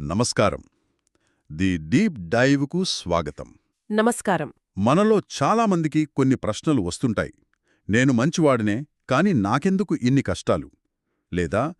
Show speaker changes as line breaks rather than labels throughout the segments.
నమస్కారం. The deep డైవ్కు స్వాగతం.
నమస్కారం.
మనలో చాలామందికి కొన్ని ప్రశ్నలు వస్తుంటాయి. నేను మంచివాడినే కాని నాకెందుకు ఇన్ని కష్టాలు? లేదా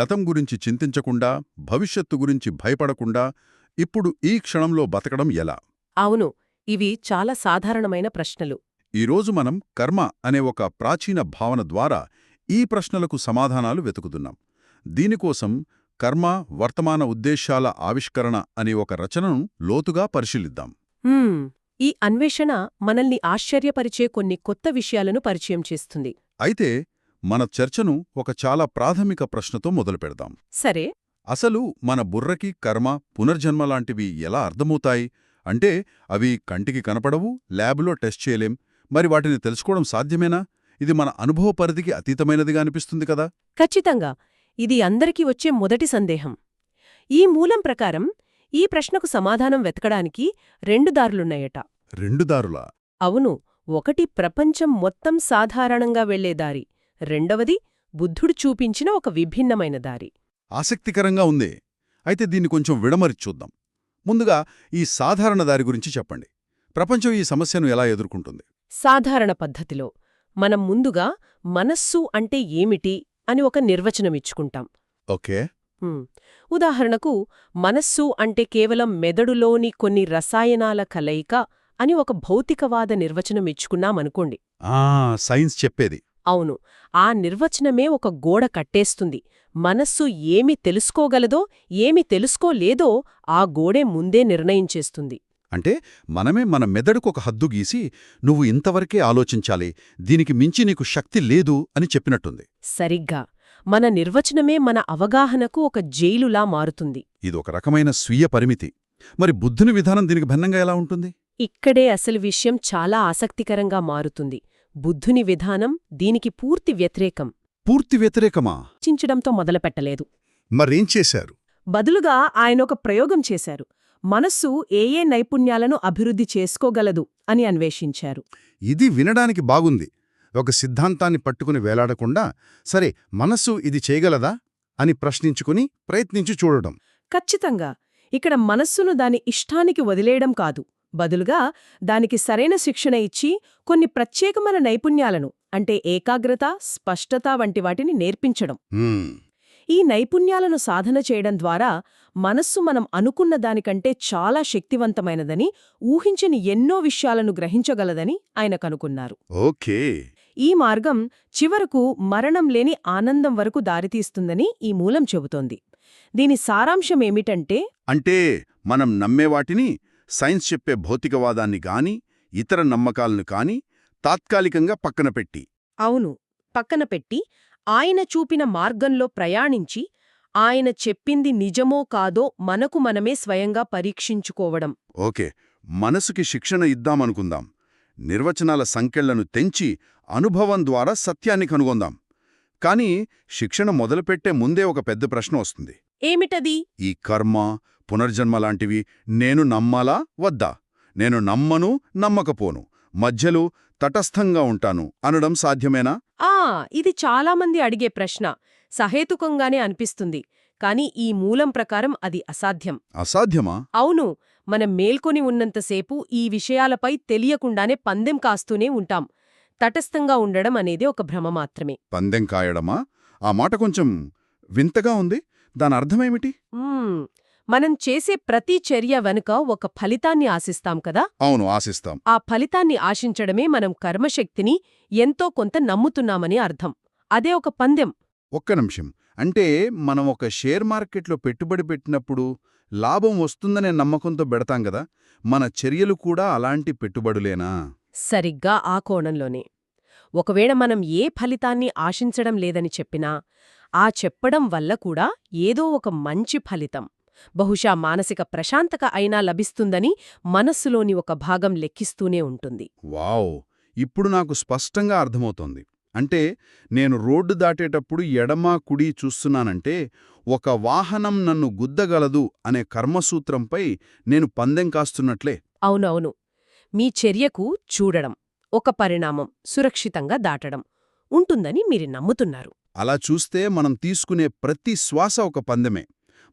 గతం గురించి చింతించకుండా భవిష్యత్తు గురించి భయపడకుండా ఇప్పుడు ఈ క్షణంలో బతకడం ఎలా?
అవును ఇవి చాలా సాధారణమైన ప్రశ్నలు.
ఈరోజు మనం కర్మ అనే ఒక ప్రాచీన భావన ద్వారా ఈ ప్రశ్నలకు సమాధానాలు వెతుకుతున్నాం. దీనికోసం కర్మ వర్తమాన ఉద్దేశాల ఆవిష్కరణ అనే ఒక రచనను లోతుగా పరిశీలిద్దాం.
ఈ అన్వేషణ మనల్ని ఆశ్చర్యపరిచే కొన్ని కొత్త విషయాలను పరిచయం చేస్తుంది.
అయితే మన చర్చను ఒక చాలా ప్రాథమిక ప్రశ్నతో మొదలుపెడదాం
సరే.
అసలు మన బుర్రకి కర్మ పునర్జన్మ లాంటివి ఎలా అర్థమవుతాయి? అంటే అవి కంటికి కనపడవు ల్యాబులో టెస్ట్ చేయలేం. మరి వాటిని తెలుసుకోవడం సాధ్యమేనా? ఇది మన అనుభవ పరిధికి అతీతమైనదిగా అనిపిస్తుంది కదా?
ఖచ్చితంగా. ఇది అందరికీ వచ్చే మొదటి సందేహం. ఈ మూలం ప్రకారం ఈ ప్రశ్నకు సమాధానం వెతకడానికి రెండు దారులున్నాయట.
రెండు దారులా?
అవును ఒకటి ప్రపంచం మొత్తం సాధారణంగా వెళ్ళే దారి రెండవది బుద్ధుడు చూపించిన ఒక విభిన్నమైన దారి.
ఆసక్తికరంగా ఉంది. అయితే దీన్ని కొంచెం విడమరి చూద్దాం. ముందుగా ఈ సాధారణ దారి గురించి చెప్పండి. ప్రపంచం ఈ సమస్యను ఎలా ఎదుర్కొంటుంది?
సాధారణ పద్ధతిలో మనం ముందుగా మనస్సు అంటే ఏమిటి? అని ఒక నిర్వచనమిచ్చుకుంటాం
ఓకే.
హ్మ్. ఉదాహరణకు మనస్సు అంటే కేవలం మెదడులోని కొన్ని రసాయనాల కలయిక అని ఒక భౌతికవాద నిర్వచనం ఇచ్చుకున్నామనుకోండి
ఆ సైన్స్ చెప్పేది.
అవును. ఆ నిర్వచనమే ఒక గోడ కట్టేస్తుంది. మనస్సు ఏమి తెలుసుకోగలదో ఏమి తెలుసుకోలేదో ఆ గోడే ముందే నిర్ణయించేస్తుంది
అంటే మనమే మన మెదడుకు ఒక హద్దు గీసి నువ్వు ఇంతవరకే ఆలోచించాలి దీనికి మించి నీకు శక్తి లేదు అని చెప్పినట్టుంది.
సరిగ్గా. మన నిర్వచనమే మన అవగాహనకు ఒక జైలులా మారుతుంది.
ఇది ఒక రకమైన స్వీయ పరిమితి. మరి బుద్ధుని విధానం దీనికి భిన్నంగా ఎలా ఉంటుంది?
ఇక్కడే అసలు విషయం చాలా ఆసక్తికరంగా మారుతుంది. బుద్ధుని విధానం దీనికి పూర్తి వ్యతిరేకం.
పూర్తి వ్యతిరేకమా?
చించడంతో మొదలుపెట్టలేదు.
మరేం చేశారు?
బదులుగా ఆయన ఒక ప్రయోగం చేశారు. మనస్సు ఏ ఏ నైపుణ్యాలను అభివృద్ధి చేసుకోగలదు అని అన్వేషించారు.
ఇది వినడానికి బాగుంది. ఒక సిద్ధాంతాన్ని పట్టుకుని వేలాడకుండా సరే మనస్సు ఇది చేయగలదా అని ప్రశ్నించుకుని ప్రయత్నించి చూడడం.
ఖచ్చితంగా. ఇక్కడ మనస్సును దాని ఇష్టానికి వదిలేయడం కాదు. బదులుగా దానికి సరైన శిక్షణ ఇచ్చి కొన్ని ప్రత్యేకమైన నైపుణ్యాలను అంటే ఏకాగ్రత స్పష్టత వంటి వాటిని నేర్పించడం. ఈ నైపుణ్యాలను సాధన చేయడం ద్వారా మనస్సు మనం అనుకున్న దానికంటే చాలా శక్తివంతమైనదని ఊహించని ఎన్నో విషయాలను గ్రహించగలదని ఆయన కనుకున్నారు
ఓకే.
ఈ మార్గం చివరకు మరణం లేని ఆనందం వరకు దారితీస్తుందని ఈ మూలం చెబుతోంది. దీని సారాంశమేమిటంటే
అంటే మనం నమ్మేవాటిని సైన్స్ చెప్పే భౌతికవాదాన్ని గాని ఇతర నమ్మకాలను కాని తాత్కాలికంగా పక్కన పెట్టి.
అవును. పక్కన పెట్టి ఆయన చూపిన మార్గంలో ప్రయాణించి ఆయన చెప్పింది నిజమో కాదో మనకు మనమే స్వయంగా పరీక్షించుకోవడం.
ఓకే మనసుకి శిక్షణ ఇద్దామనుకుందాం. నిర్వచనాల సంఖ్యలను తెంచి అనుభవం ద్వారా సత్యాన్ని కనుగొందాం. కానీ శిక్షణ మొదలుపెట్టే ముందే ఒక పెద్ద ప్రశ్న వస్తుంది.
ఏమిటది?
ఈ కర్మ పునర్జన్మ లాంటివి నేను నమ్మాలా? వద్దా? నేను నమ్మను నమ్మకపోను. మధ్యలో తటస్థంగా ఉంటాను అనడం సాధ్యమేనా?
ఆ ఇది చాలామంది అడిగే ప్రశ్న. సహేతుకంగానే అనిపిస్తుంది. కాని ఈ మూలం ప్రకారం అది అసాధ్యం.
అసాధ్యమా?
అవును. మనం మేల్కొని ఉన్నంతసేపు ఈ విషయాలపై తెలియకుండానే పందెం కాస్తూనే ఉంటాం. తటస్థంగా ఉండడం అనేది ఒక భ్రమ మాత్రమే.
పందెం కాయడమా? ఆ మాట కొంచెం వింతగా ఉంది. దాని అర్థమేమిటి?
మ్మ్. మనం చేసే ప్రతి చర్య వెనుక ఒక ఫలితాన్ని ఆశిస్తాం కదా?
అవును ఆశిస్తాం.
ఆ ఫలితాన్ని ఆశించడమే మనం కర్మశక్తిని ఎంతో కొంత నమ్ముతున్నామని అర్థం. అదే ఒక పందెం.
ఒక్క నిమిషం. అంటే మనం ఒక షేర్ మార్కెట్లో పెట్టుబడి పెట్టినప్పుడు లాభం వస్తుందనే నమ్మకంతో పెడతాం కదా? మన చర్యలు కూడా అలాంటి పెట్టుబడులేనా?
సరిగ్గా ఆ కోణంలోనే. ఒకవేళ మనం ఏ ఫలితాన్ని ఆశించడం లేదని చెప్పినా ఆ చెప్పడం వల్ల కూడా ఏదో ఒక మంచి ఫలితం. బహుశా మానసిక ప్రశాంతక అయినా లభిస్తుందని మనస్సులోని ఒక భాగం లెక్కిస్తూనే ఉంటుంది.
వావ్! ఇప్పుడు నాకు స్పష్టంగా అర్థమవుతోంది. అంటే నేను రోడ్డు దాటేటప్పుడు ఎడమ కుడి చూస్తున్నానంటే ఒక వాహనం నన్ను గుద్దగలదు అనే కర్మసూత్రంపై నేను పందెం కాస్తున్నట్లే.
అవునవును. మీ చర్యకు చూడడం ఒక పరిణామం సురక్షితంగా దాటడం ఉంటుందని మీరు నమ్ముతున్నారు.
అలా చూస్తే మనం తీసుకునే ప్రతి శ్వాస ఒక పందెమే.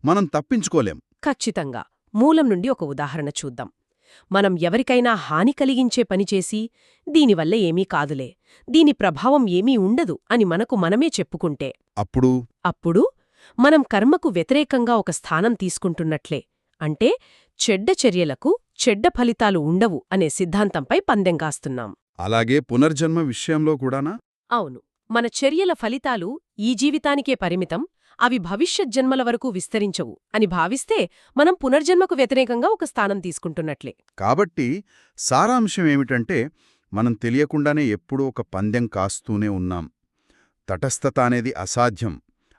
మనం తప్పించుకోలేం.
ఖచ్చితంగా. మూలం నుండి ఒక ఉదాహరణ చూద్దాం. మనం ఎవరికైనా హాని కలిగించే పనిచేసి దీనివల్ల ఏమీ కాదులే దీని ప్రభావం ఏమీ ఉండదు అని మనకు మనమే చెప్పుకుంటే.
అప్పుడు?
అప్పుడు మనం కర్మకు వ్యతిరేకంగా ఒక స్థానం తీసుకుంటున్నట్లే అంటే చెడ్డ చర్యలకు చెడ్డ ఫలితాలు ఉండవు అనే సిద్ధాంతంపై పందెం కాస్తున్నాం
అలాగే పునర్జన్మ విషయంలో కూడానా?
అవును. మన చర్యల ఫలితాలు ఈ జీవితానికే పరిమితం అవి భవిష్యత్ జన్మల వరకు విస్తరించవు అని భావిస్తే మనం పునర్జన్మకు వ్యతిరేకంగా ఒక స్థానం తీసుకుంటున్నట్లే.
కాబట్టి సారాంశం ఏమిటంటే మనం తెలియకుండానే ఎప్పుడూ ఒక పందెం కాస్తూనే ఉన్నాం. తటస్థత అనేది అసాధ్యం.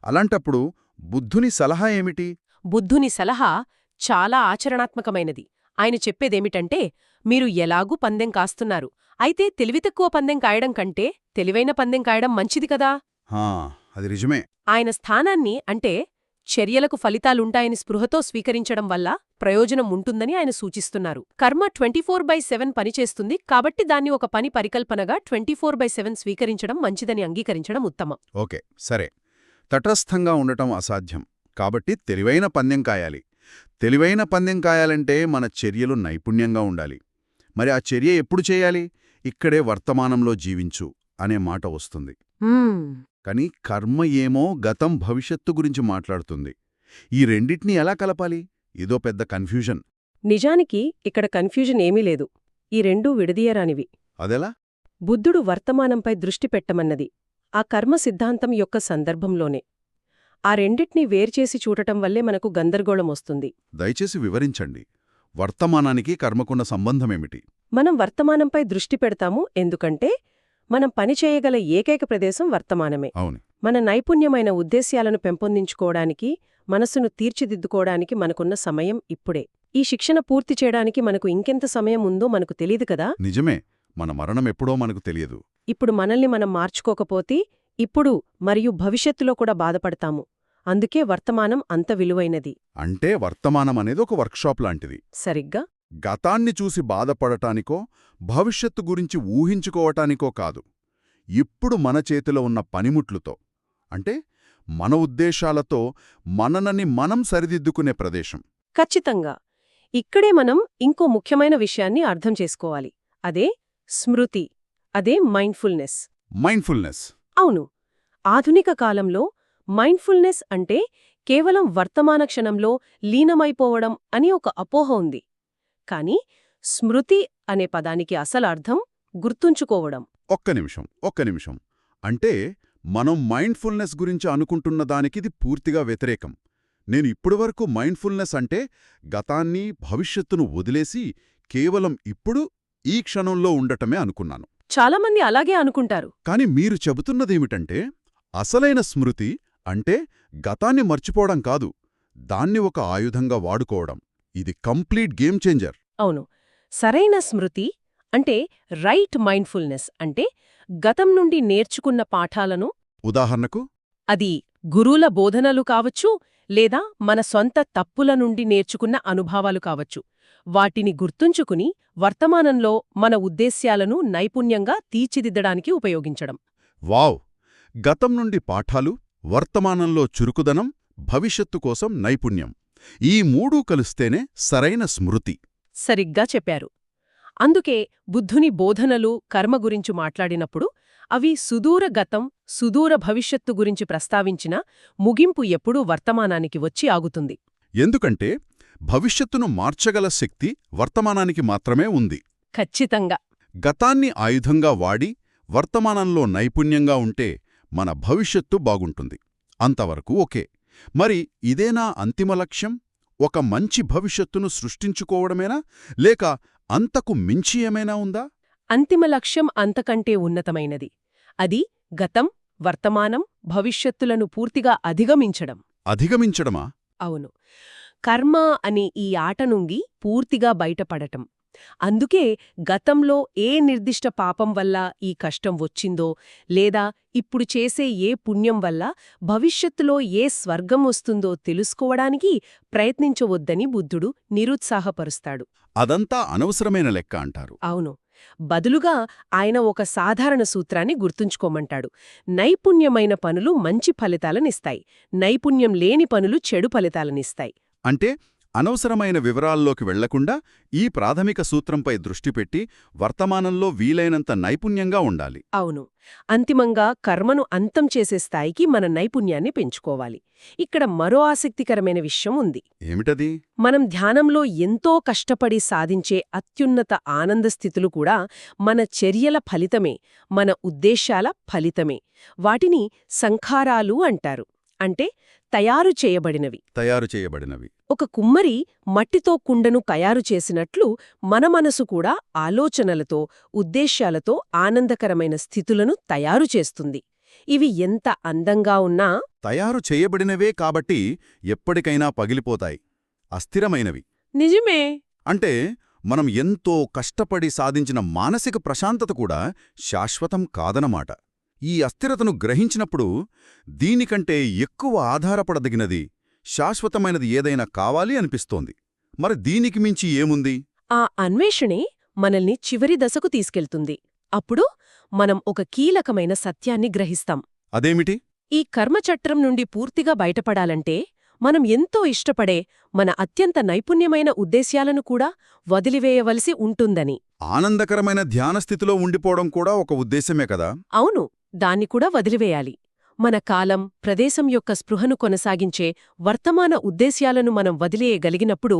అలాంటప్పుడు బుద్ధుని సలహా ఏమిటి?
బుద్ధుని సలహా చాలా ఆచరణాత్మకమైనది. ఆయన చెప్పేదేమిటంటే మీరు ఎలాగూ పందెం కాస్తున్నారు. అయితే తెలివితక్కువ పందెం కాయడం కంటే తెలివైన పందెం కాయడం మంచిది కదా?
అది నిజమే.
ఆయన స్థానాన్ని అంటే చర్యలకు ఫలితాలుంటాయని స్పృహతో స్వీకరించడం వల్ల ప్రయోజనం ఉంటుందని ఆయన సూచిస్తున్నారు. కర్మ ట్వంటీ ఫోర్ బై సెవెన్ పనిచేస్తుంది కాబట్టి దాన్ని ఒక పని పరికల్పనగా ట్వంటీ ఫోర్ బై సెవెన్ స్వీకరించడం మంచిదని అంగీకరించడం ఉత్తమం.
ఓకే సరే. తటస్థంగా ఉండటం అసాధ్యం. కాబట్టి తెలివైన పందెం కాయాలి. తెలివైన పందెం కాయాలంటే మన చర్యలు నైపుణ్యంగా ఉండాలి. మరి ఆ చర్య ఎప్పుడు చేయాలి? ఇక్కడే వర్తమానంలో జీవించు అనే మాట వస్తుంది. కానీ కర్మ ఏమో గతం భవిష్యత్తు గురించి మాట్లాడుతుంది. ఈ రెండిటినీ ఎలా కలపాలి? ఇదో పెద్ద కన్ఫ్యూజన్.
నిజానికి ఇక్కడ కన్ఫ్యూజన్ ఏమీ లేదు. ఈ రెండూ విడదీయరానివి.
అదెలా?
బుద్ధుడు వర్తమానంపై దృష్టి పెట్టమన్నది. ఆ కర్మ సిద్ధాంతం యొక్క సందర్భంలోనే. ఆ రెండిటినీ వేర్చేసి చూడటం వల్లే మనకు గందరగోళం వస్తుంది.
దయచేసి వివరించండి. వర్తమానానికి కర్మకున్న సంబంధమేమిటి?
మనం వర్తమానంపై దృష్టి పెడతాము ఎందుకంటే మనం పనిచేయగల ఏకైక ప్రదేశం వర్తమానమే. మన నైపుణ్యమైన ఉద్దేశ్యాలను పెంపొందించుకోవడానికి మనసును తీర్చిదిద్దుకోవడానికి మనకున్న సమయం ఇప్పుడే. ఈ శిక్షణ పూర్తి చేయడానికి మనకు ఇంకెంత సమయం ఉందో మనకు తెలీదు కదా?
నిజమే. మన మరణం ఎప్పుడో మనకు తెలియదు.
ఇప్పుడు మనల్ని మనం మార్చుకోకపోతే ఇప్పుడు మరియు భవిష్యత్తులో కూడా బాధపడతాము. అందుకే వర్తమానం అంత విలువైనది.
అంటే వర్తమానం అనేది ఒక వర్క్షాప్ లాంటిది.
సరిగ్గా?
గతాన్ని చూసి బాధపడటానికో భవిష్యత్తు గురించి ఊహించుకోవటానికో కాదు. ఇప్పుడు మన చేతిలో ఉన్న పనిముట్లుతో అంటే మన ఉద్దేశాలతో మననని మనం సరిదిద్దుకునే ప్రదేశం.
ఖచ్చితంగా. ఇక్కడే మనం ఇంకో ముఖ్యమైన విషయాన్ని అర్థం చేసుకోవాలి. అదే స్మృతి అదే మైండ్ఫుల్నెస్.
మైండ్ఫుల్నెస్.
అవును. ఆధునిక కాలంలో మైండ్ఫుల్నెస్ అంటే కేవలం వర్తమాన క్షణంలో లీనమైపోవడం అని ఒక అపోహ ఉంది. కాని స్మృతి అనే పదానికి అసలు అర్థం గుర్తుంచుకోవడం.
ఒక్క నిమిషం ఒక్క నిమిషం. అంటే మనం మైండ్ఫుల్నెస్ గురించి అనుకుంటున్న దానికిది పూర్తిగా వ్యతిరేకం. నేను ఇప్పటివరకు మైండ్ఫుల్నెస్ అంటే గతాన్ని భవిష్యత్తును వదిలేసి కేవలం ఇప్పుడు ఈ క్షణంలో ఉండటమే అనుకున్నాను.
చాలామంది అలాగే అనుకుంటారు.
కాని మీరు చెబుతున్నదేమిటంటే అసలైన స్మృతి అంటే గతాన్ని మర్చిపోవడం కాదు దాన్ని ఒక ఆయుధంగా వాడుకోవడం. ఇది కంప్లీట్ గేమ్ చేంజర్.
అవును. సరైన స్మృతి అంటే రైట్ మైండ్ఫుల్నెస్ అంటే గతం నుండి నేర్చుకున్న పాఠాలను
ఉదాహరణకు?
అది గురువుల బోధనలు కావచ్చు లేదా మన సొంత తప్పుల నుండి నేర్చుకున్న అనుభవాలు కావచ్చు. వాటిని గుర్తుంచుకుని వర్తమానంలో మన ఉద్దేశ్యాలను నైపుణ్యంగా తీర్చిదిద్దడానికి ఉపయోగించడం.
వావ్! గతం నుండి పాఠాలు వర్తమానంలో చురుకుదనం భవిష్యత్తు కోసం నైపుణ్యం. ఈ మూడూ కలిస్తేనే సరైన స్మృతి.
సరిగ్గా చెప్పారు. అందుకే బుద్ధుని బోధనలు కర్మ గురించి మాట్లాడినప్పుడు అవి సుదూర గతం సుదూర భవిష్యత్తు గురించి ప్రస్తావించిన ముగింపు ఎప్పుడూ వర్తమానానికి వచ్చి ఆగుతుంది.
ఎందుకంటే భవిష్యత్తును మార్చగల శక్తి వర్తమానానికి మాత్రమే ఉంది.
ఖచ్చితంగా.
గతాన్ని ఆయుధంగా వాడి వర్తమానంలో నైపుణ్యంగా ఉంటే మన భవిష్యత్తు బాగుంటుంది. అంతవరకు ఓకే. మరి ఇదేనా అంతిమ లక్ష్యం? ఒక మంచి భవిష్యత్తును సృష్టించుకోవడమేనా? లేక అంతకు మించి ఏమైనా ఉందా?
అంతిమ లక్ష్యం అంతకంటే ఉన్నతమైనది. అది గతం వర్తమానం భవిష్యత్తులను పూర్తిగా అధిగమించడం.
అధిగమించడమా?
అవును. కర్మ అనే ఈ ఆట నుండి పూర్తిగా బయటపడటం. అందుకే గతంలో ఏ నిర్దిష్ట పాపం వల్ల ఈ కష్టం వచ్చిందో లేదా ఇప్పుడు చేసే ఏ పుణ్యం వల్ల భవిష్యత్తులో ఏ స్వర్గం వస్తుందో తెలుసుకోవడానికి ప్రయత్నించవద్దని బుద్ధుడు నిరుత్సాహపరుస్తాడు.
అదంతా అనవసరమైన లెక్క అంటారు.
అవును. బదులుగా ఆయన ఒక సాధారణ సూత్రాన్ని గుర్తుంచుకోమంటాడు. నైపుణ్యమైన పనులు మంచి ఫలితాలనిస్తాయి. నైపుణ్యం లేని పనులు చెడు ఫలితాలనిస్తాయి.
అంటే అనవసరమైన వివరాల్లోకి వెళ్ళకుండా ఈ ప్రాథమిక సూత్రంపై దృష్టి పెట్టి వర్తమానంలో వీలైనంత నైపుణ్యంగా ఉండాలి.
అవును. అంతిమంగా కర్మను అంతం చేసే స్థాయికి మన నైపుణ్యాన్ని పెంచుకోవాలి. ఇక్కడ మరో ఆసక్తికరమైన విషయం ఉంది.
ఏమిటది?
మనం ధ్యానంలో ఎంతో కష్టపడి సాధించే అత్యున్నత ఆనంద స్థితులు కూడా మన చర్యల ఫలితమే మన ఉద్దేశాల ఫలితమే. వాటిని సంఖారాలు అంటారు. అంటే తయారు చేయబడినవి.
తయారు చేయబడినవి.
ఒక కుమ్మరి మట్టితో కుండను తయారు చేసినట్లు మన మనసు కూడా ఆలోచనలతో ఉద్దేశ్యాలతో ఆనందకరమైన స్థితులను తయారు చేస్తుంది. ఇవి ఎంత అందంగా ఉన్నా
తయారు చేయబడినవే కాబట్టి ఎప్పటికైనా పగిలిపోతాయి. అస్థిరమైనవి.
నిజమే.
అంటే మనం ఎంతో కష్టపడి సాధించిన మానసిక ప్రశాంతత కూడా శాశ్వతం కాదనమాట ఈ అస్థిరతను గ్రహించినప్పుడు దీనికంటే ఎక్కువ ఆధారపడదగినది శాశ్వతమైనది ఏదైనా కావాలి అనిపిస్తోంది. మరి దీనికి మించి ఏముంది?
ఆ అన్వేషణే మనల్ని చివరి దశకు తీసుకెళ్తుంది. అప్పుడు మనం ఒక కీలకమైన సత్యాన్ని గ్రహిస్తాం.
అదేమిటి?
ఈ కర్మచట్రం నుండి పూర్తిగా బయటపడాలంటే మనం ఎంతో ఇష్టపడే మన అత్యంత నైపుణ్యమైన ఉద్దేశ్యాలను కూడా వదిలివేయవలసి ఉంటుందని.
ఆనందకరమైన ధ్యానస్థితిలో ఉండిపోవడం కూడా ఒక ఉద్దేశమే కదా?
అవును దాన్ని కూడా వదిలివేయాలి. మన కాలం ప్రదేశం యొక్క స్పృహను కొనసాగించే వర్తమాన ఉద్దేశ్యాలను మనం వదిలేయగలిగినప్పుడు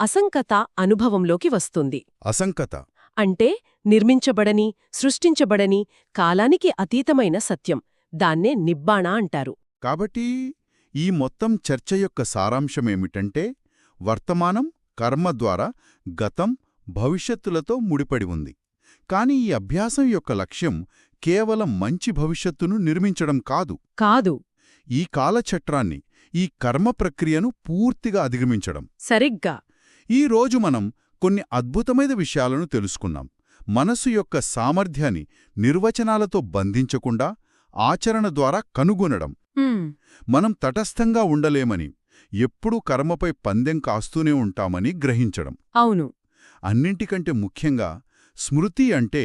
అసంకత అనుభవంలోకి వస్తుంది.
అసంకత.
అంటే నిర్మించబడని సృష్టించబడని కాలానికి అతీతమైన సత్యం. దాన్నే నిబ్బాణ అంటారు.
కాబట్టి ఈ మొత్తం చర్చ యొక్క సారాంశమేమిటంటే వర్తమానం కర్మ ద్వారా గతం భవిష్యత్తులతో ముడిపడి ఉంది. కాని ఈ అభ్యాసం యొక్క లక్ష్యం కేవలం మంచి భవిష్యత్తును నిర్మించడం కాదు.
కాదు.
ఈ కాలచట్రాన్ని ఈ కర్మ ప్రక్రియను పూర్తిగా అధిగమించడం.
సరిగ్గా.
ఈ రోజు మనం కొన్ని అద్భుతమైన విషయాలను తెలుసుకున్నాం. మనసు యొక్క సామర్థ్యాన్ని నిర్వచనాలతో బంధించకుండా ఆచరణ ద్వారా కనుగొనడం. మనం తటస్థంగా ఉండలేమని ఎప్పుడూ కర్మపై పందెం కాస్తూనే ఉంటామని గ్రహించడం.
అవును.
అన్నింటికంటే ముఖ్యంగా స్మృతి అంటే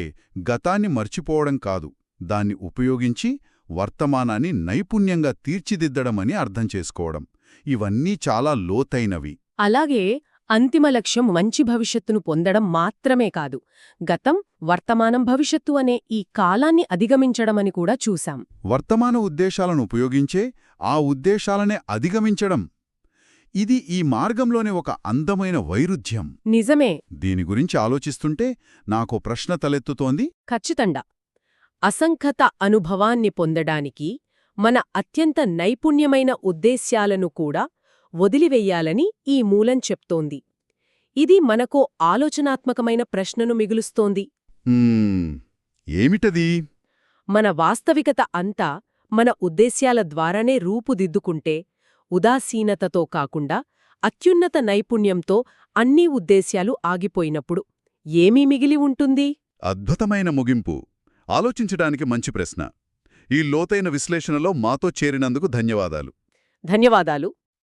గతాన్ని మర్చిపోవడం కాదు దాన్ని ఉపయోగించి వర్తమానాన్ని నైపుణ్యంగా తీర్చిదిద్దడమని అర్థం చేసుకోవడం. ఇవన్నీ చాలా లోతైనవి.
అలాగే అంతిమ లక్ష్యం మంచి భవిష్యత్తును పొందడం మాత్రమే కాదు గతం వర్తమానం భవిష్యత్తు అనే ఈ కాలాన్ని అధిగమించడమని కూడా చూశాం.
వర్తమాన ఉద్దేశాలను ఉపయోగించే ఆ ఉద్దేశాలనే అధిగమించడం ఇది ఈ మార్గంలోనే ఒక అందమైన వైరుధ్యం.
నిజమే.
దీని గురించి ఆలోచిస్తుంటే నాకో ప్రశ్న తలెత్తుతోంది.
ఖచ్చితంగా. అసంఖత అనుభవాన్ని పొందడానికి మన అత్యంత నైపుణ్యమైన ఉద్దేశ్యాలను కూడా వదిలివెయ్యాలని ఈ మూలం చెప్తోంది. ఇది మనకో ఆలోచనాత్మకమైన ప్రశ్నను మిగులుస్తోంది.
"మ్మ్, ఏమిటది?
మన వాస్తవికత అంతా మన ఉద్దేశ్యాల ద్వారానే రూపుదిద్దుకుంటే ఉదాసీనతతో కాకుండా అత్యున్నత నైపుణ్యంతో అన్ని ఉద్దేశ్యాలు ఆగిపోయినప్పుడు ఏమీ మిగిలి ఉంటుంది?
అద్భుతమైన ముగింపు. ఆలోచించడానికి మంచి ప్రశ్న. ఈ లోతైన విశ్లేషణలో మాతో చేరినందుకు ధన్యవాదాలు.
ధన్యవాదాలు.